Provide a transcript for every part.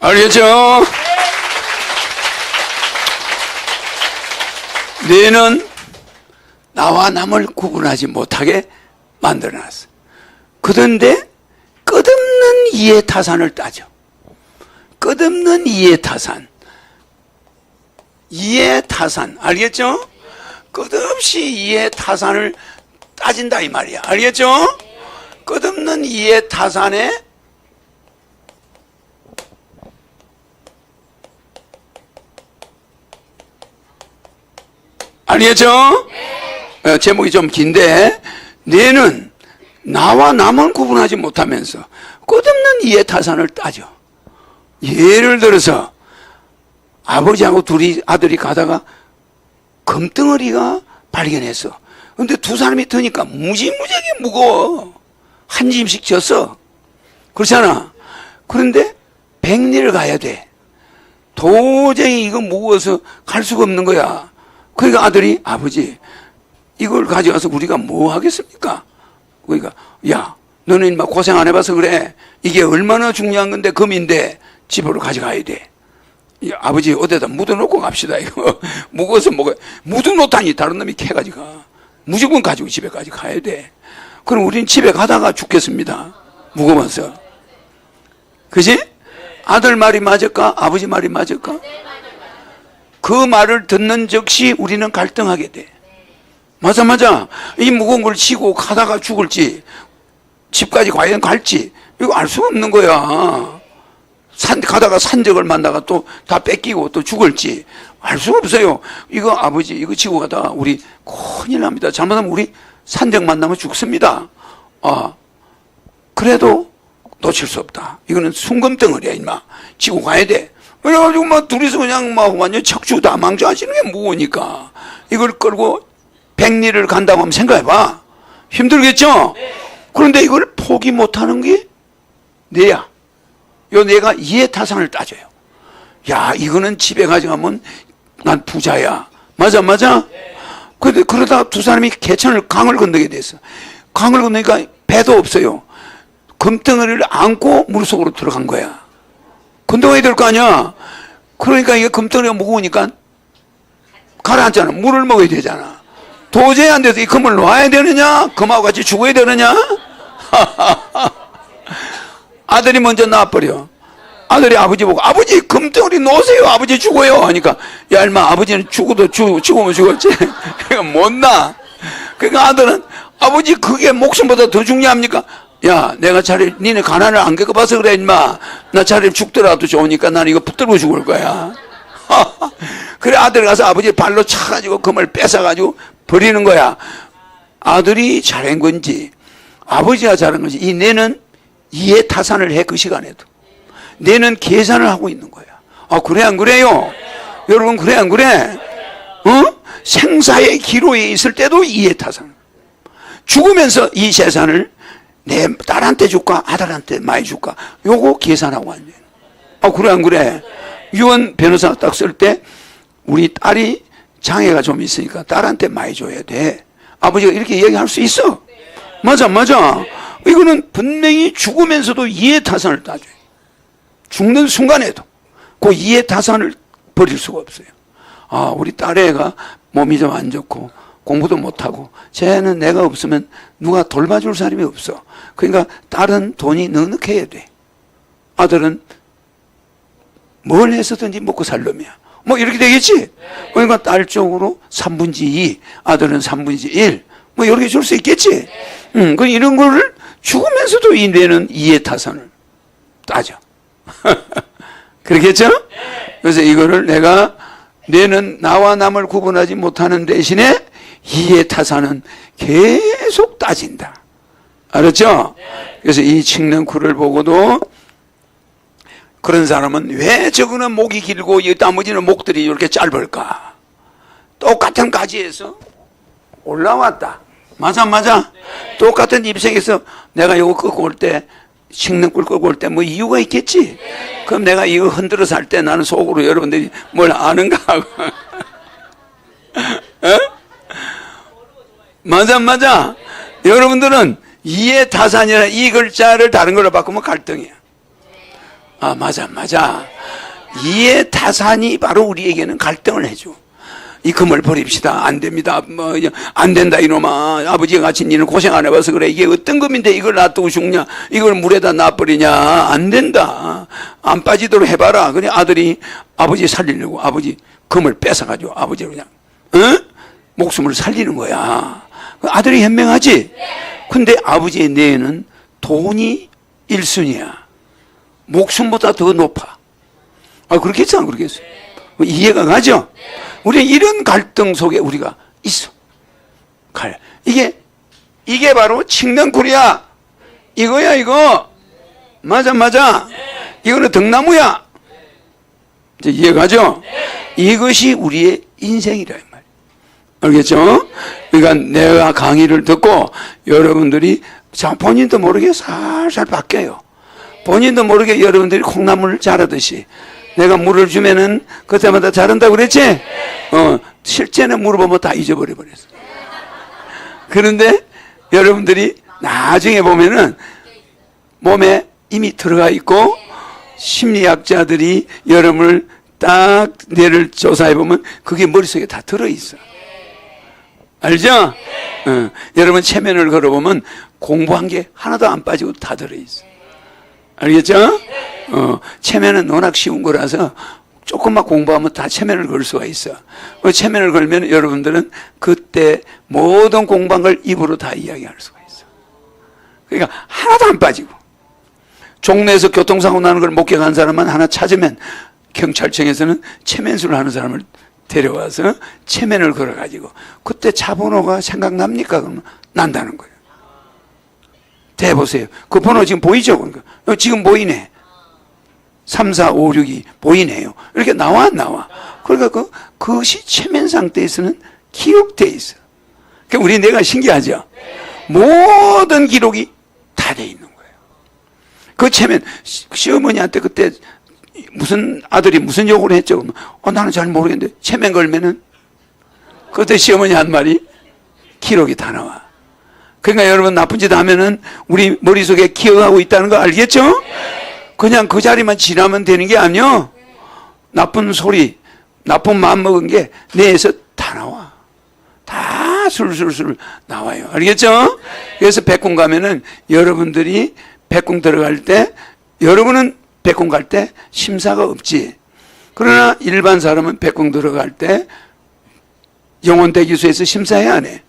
알겠죠? 뇌는 나와 남을 구분하지 못하게 만들어놨어. 그런데 끝없는 이해 타산을 따져. 끝없는 이해 타산. 이해 타산. 알겠죠? 끝없이 이해 타산을 따진다 이 말이야. 알겠죠? 끝없는 이해 타산에 알겠죠? 어, 제목이 좀 긴데 뇌는 나와 남을 구분하지 못하면서 끝없는 이해 타산을 따져. 예를 들어서 아버지하고 둘이 아들이 가다가 금덩어리가 발견했어. 근데 두 사람이 드니까 무지무지하게 무거워. 한 짐씩 졌어. 그렇잖아. 그런데 백리를 가야 돼. 도저히 이거 무거워서 갈 수가 없는 거야. 그러니까 아들이 아버지 이걸 가져가서 우리가 뭐 하겠습니까? 그러니까 야 너는 인마 고생 안 해봐서 그래. 이게 얼마나 중요한 건데 금인데 집으로 가져가야 돼. 이 아버지 어디다 묻어놓고 갑시다 이거 무거워서 뭐가 묻어놓다니 다른 놈이 캐가지고 가. 무조건 가지고 집에까지 가야 돼. 그럼 우린 집에 가다가 죽겠습니다. 무거워서. 그지? 아들 말이 맞을까? 아버지 말이 맞을까? 그 말을 듣는 즉시 우리는 갈등하게 돼. 맞아, 맞아. 이 무거운 걸 치고 가다가 죽을지, 집까지 과연 갈지, 이거 알 수가 없는 거야. 산, 가다가 산적을 만나가 또 다 뺏기고 또 죽을지, 알 수가 없어요. 이거 아버지, 이거 치고 가다가 우리 큰일 납니다. 잘못하면 우리 산적 만나면 죽습니다. 아, 그래도 놓칠 수 없다. 이거는 순금덩어리야, 임마. 지고 가야 돼. 그래가지고 막 둘이서 그냥 막 완전 척추 다 망쳐하시는 게 무거우니까. 이걸 끌고 백리를 간다고 하면 생각해봐. 힘들겠죠? 그런데 이걸 포기 못하는 게 내야. 요 내가 이해타산을 따져요. 야, 이거는 집에 가져가면 난 부자야. 맞아, 맞아? 근데 그러다 두 사람이 개천을 강을 건너게 됐어. 강을 건너니까 배도 없어요. 금덩어리를 안고 물속으로 들어간 거야. 건너가야 될 거 아니야? 그러니까 이게 금덩어리가 무거우니까 가라앉잖아. 물을 먹어야 되잖아. 도저히 안 돼서 이 금을 놔야 되느냐? 금하고 같이 죽어야 되느냐? 아들이 먼저 나와버려. 아들이 아버지 보고 아버지 금덩어리 놓으세요. 아버지 죽어요. 하니까 야 인마 아버지는 죽어도 죽, 죽으면 죽었지. 그러니까 못 나. 그러니까 아들은 아버지 그게 목숨보다 더 중요합니까? 야 내가 차라리 니네 가난을 안 겪어봐서 그래 인마. 나 차라리 죽더라도 좋으니까 나는 이거 붙들고 죽을 거야. 그래 아들 가서 아버지 발로 차가지고 금을 뺏어가지고 버리는 거야. 아들이 잘한 건지 아버지가 잘한 건지 이 내는 이해 타산을 해 그 시간에도 내는 계산을 하고 있는 거야. 아 그래 안 그래요? 여러분 그래 안 그래? 어? 생사의 기로에 있을 때도 이해 타산. 죽으면서 이 재산을 내 딸한테 줄까 아들한테 많이 줄까 요거 계산하고 앉아요. 아 그래 안 그래? 유언 변호사 딱 쓸 때 우리 딸이 장애가 좀 있으니까 딸한테 많이 줘야 돼. 아버지가 이렇게 얘기할 수 있어. 맞아, 맞아. 이거는 분명히 죽으면서도 이해타산을 따줘요. 죽는 순간에도 그 이해타산을 버릴 수가 없어요. 아, 우리 딸애가 몸이 좀 안 좋고 공부도 못하고 쟤는 내가 없으면 누가 돌봐줄 사람이 없어. 그러니까 딸은 돈이 넉넉해야 돼. 아들은 뭘 해서든지 먹고 살 놈이야. 뭐 이렇게 되겠지? 그러니까 딸 쪽으로 3분지 2, 아들은 3분지 1, 뭐 이렇게 줄 수 있겠지? 음, 그 이런 거를 죽으면서도 이 뇌는 이해타산을 따져. 그렇겠죠? 그래서 이거를 내가 뇌는 나와 남을 구분하지 못하는 대신에 이해타산은 계속 따진다. 알았죠? 그래서 이 칡는 보고도 그런 사람은 왜 저거는 목이 길고 이 나머지는 목들이 이렇게 짧을까? 똑같은 가지에서 올라왔다. 맞아, 맞아. 똑같은 입생에서 내가 이거 끄고 올 때, 식는 꿀 끄고 올 때 뭐 이유가 있겠지? 그럼 내가 이거 흔들어서 할때 나는 속으로 여러분들이 뭘 아는가 하고. 어? 맞아, 맞아. 여러분들은 이해 타산이라 이 글자를 다른 걸로 바꾸면 갈등이야. 아, 맞아, 맞아. 이해 타산이 바로 우리에게는 갈등을 해줘. 이 금을 버립시다. 안 됩니다. 뭐, 안 된다, 이놈아. 아버지가 같이 니는 고생 안 해봐서 그래. 이게 어떤 금인데 이걸 놔두고 죽냐? 이걸 물에다 놔버리냐? 안 된다. 안 빠지도록 해봐라. 그래, 아들이 아버지 살리려고 아버지 금을 뺏어가지고 아버지를 그냥, 어? 목숨을 살리는 거야. 그 아들이 현명하지? 근데 아버지의 뇌에는 돈이 1순위야. 목숨보다 더 높아. 아, 그렇겠어, 안 그렇겠어? 이해가 가죠? 우리 이런 갈등 속에 우리가 있어. 갈. 이게, 이게 바로 칡년쿨이야. 이거야, 이거. 맞아, 맞아. 이거는 등나무야. 이제 이해가죠? 이것이 우리의 인생이라. 알겠죠? 그러니까 내가 강의를 듣고 여러분들이 자, 본인도 모르게 살살 바뀌어요. 본인도 모르게 여러분들이 콩나물 자라듯이 내가 물을 주면은 그때마다 자란다고 그랬지? 어, 실제는 물어보면 다 잊어버려 버렸어. 그런데 여러분들이 나중에 보면은 몸에 이미 들어가 있고 심리학자들이 여러분을 딱 뇌를 조사해 보면 그게 머릿속에 다 들어 있어. 알죠? 어, 여러분 체면을 걸어보면 공부한 게 하나도 안 빠지고 다 들어 있어. 알겠죠? 어, 체면은 워낙 쉬운 거라서 조금만 공부하면 다 체면을 걸 수가 있어. 그 체면을 걸면 여러분들은 그때 모든 공부한 걸 입으로 다 이야기할 수가 있어. 그러니까 하나도 안 빠지고. 종로에서 교통사고 나는 걸 목격한 사람만 하나 찾으면 경찰청에서는 체면술을 하는 사람을 데려와서 체면을 걸어가지고 그때 차 번호가 생각납니까? 그러면 난다는 거예요. 대보세요. 그 번호 지금 보이죠? 그러니까 어, 지금 보이네. 3, 4, 5, 6이 보이네요. 이렇게 나와 안 나와. 그러니까 그, 그것이 체면 상태에서는 기록돼 있어. 그러니까 우리 내가 신기하죠? 모든 기록이 다 돼 있는 거예요. 그 체면, 시- 시어머니한테 그때 무슨 아들이 무슨 욕을 했죠? 어, 나는 잘 모르겠는데 체면 걸면은 그때 시어머니 한 말이 기록이 다 나와. 그러니까 여러분 나쁜 짓 하면은 우리 머릿속에 기억하고 있다는 거 알겠죠? 그냥 그 자리만 지나면 되는 게 아니요. 나쁜 소리, 나쁜 마음 먹은 게 뇌에서 다 나와. 다 술술술 나와요. 알겠죠? 그래서 백궁 가면은 여러분들이 백궁 들어갈 때 여러분은 백궁 갈때 심사가 없지. 그러나 일반 사람은 백궁 들어갈 때 영혼 대기소에서 심사해야 안 해.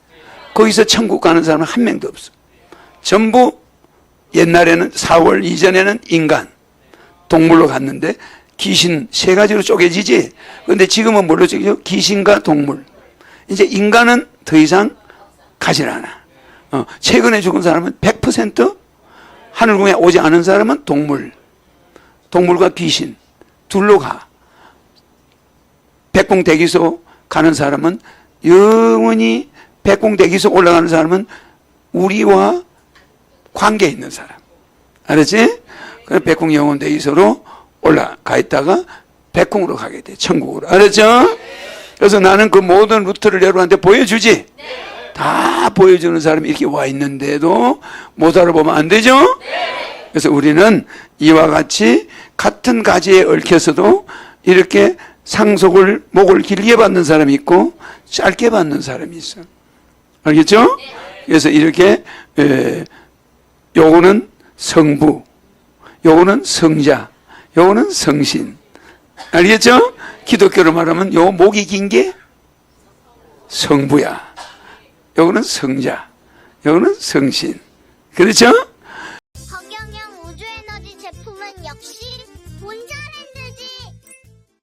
거기서 천국 가는 사람은 한 명도 없어. 전부 옛날에는 4월 이전에는 인간, 동물로 갔는데 귀신 세 가지로 쪼개지지. 근데 지금은 뭘로 쪼개져? 귀신과 동물. 이제 인간은 더 이상 가지 않아. 어, 최근에 죽은 사람은 100% 하늘궁에 오지 않은 사람은 동물. 동물과 귀신. 둘로 가. 백궁 대기소 가는 사람은 영원히 백궁 대기소 올라가는 사람은 우리와 관계 있는 사람. 알았지? 그래서 백궁 영혼 대기소로 올라가 있다가 백궁으로 가게 돼. 천국으로. 알았죠? 그래서 나는 그 모든 루트를 여러분한테 보여주지? 다 보여주는 사람이 이렇게 와 있는데도 못 알아보면 안 되죠? 그래서 우리는 이와 같이 같은 가지에 얽혀서도 이렇게 상속을 목을 길게 받는 사람이 있고 짧게 받는 사람이 있어. 알겠죠? 그래서 이렇게 에, 요거는 성부, 요거는 성자, 요거는 성신. 알겠죠? 기독교로 말하면 요 목이 긴 게 성부야. 요거는 성자, 요거는 성신. 그렇죠?